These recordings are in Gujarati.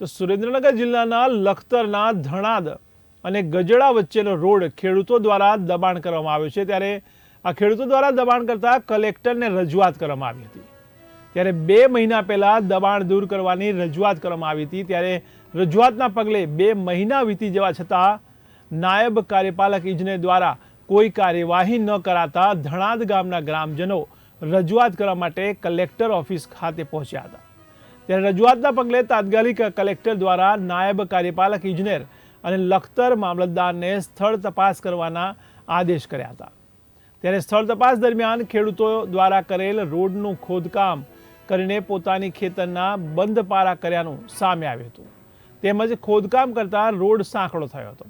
તો સુરેન્દ્રનગર જિલ્લાના લખતરના ધણાદ અને ગજડા વચ્ચેનો રોડ ખેડૂતો દ્વારા દબાણ કરવામાં આવ્યો છે. ત્યારે આ ખેડૂતો દ્વારા દબાણ કરતા કલેક્ટરને રજૂઆત કરવામાં આવી હતી. ત્યારે બે મહિના પહેલા દબાણ દૂર કરવાની રજૂઆત કરવામાં આવી હતી. ત્યારે રજૂઆતના પગલે બે મહિના વીતી જવા છતાં નાયબ કાર્યપાલક ઇજનેર દ્વારા કોઈ કાર્યવાહી ન કરાતા ધણાદ ગામના ગ્રામજનો રજૂઆત કરવા માટે કલેક્ટર ઓફિસ ખાતે પહોંચ્યા હતા. ત્યારે રજૂઆતના પગલે તાત્કાલિક કલેક્ટર દ્વારા નાયબ કાર્યપાલક ઇજનેર અને લખતર મામલતદારને સ્થળ તપાસ કરવાના આદેશ કર્યા હતા. ત્યારે સ્થળ તપાસ દરમિયાન ખેડૂતો દ્વારા કરેલ રોડનું ખોદકામ કરીને પોતાની ખેતરના બંધ પારા કર્યાનું સામે આવ્યું હતું. તેમજ ખોદકામ કરતા રોડ સાંકડો થયો હતો.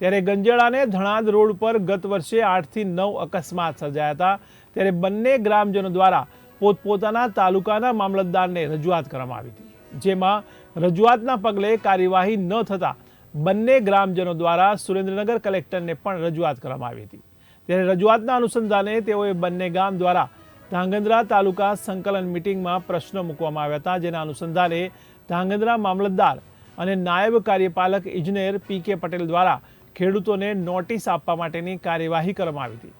ત્યારે ગંજેડાને ધણાદ રોડ પર ગત વર્ષે આઠથી નવ અકસ્માત સર્જાયા હતા. ત્યારે બંને ગ્રામજનો દ્વારા પોતપોતાના તાલુકાના મામલતદારને રજૂઆત કરવામાં આવી હતી. જેમાં રજૂઆતના પગલે કાર્યવાહી ન થતાં બંને ગ્રામજનો દ્વારા સુરેન્દ્રનગર કલેક્ટરને પણ રજૂઆત કરવામાં આવી હતી. ત્યારે રજૂઆતના અનુસંધાને તેઓએ બંને ગામ દ્વારા ધાંગધ્રા તાલુકા સંકલન મિટિંગમાં પ્રશ્નો મૂકવામાં આવ્યા હતા, જેના અનુસંધાને ધાંગધ્રા મામલતદાર અને નાયબ કાર્યપાલક ઇજનેર પી કે પટેલ દ્વારા ખેડૂતોને નોટિસ આપવા માટેની કાર્યવાહી કરવામાં આવી હતી.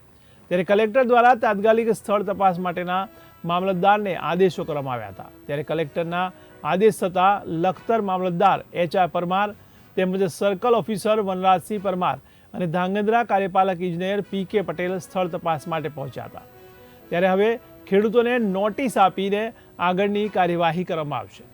ત્યારે કલેક્ટર દ્વારા તાત્કાલિક સ્થળ તપાસ માટેના મામલતદારને આદેશો કરવામાં આવ્યા હતા. ત્યારે કલેક્ટરના આદેશ થતાં લખતર મામલતદાર એચ આર પરમાર તેમજ સર્કલ ઓફિસર વનરાજસિંહ પરમાર અને ધાંગધ્રા કાર્યપાલક ઇજનેર પી કે પટેલ સ્થળ તપાસ માટે પહોંચ્યા હતા. ત્યારે હવે ખેડૂતોને નોટિસ આપીને આગળની કાર્યવાહી કરવામાં આવશે.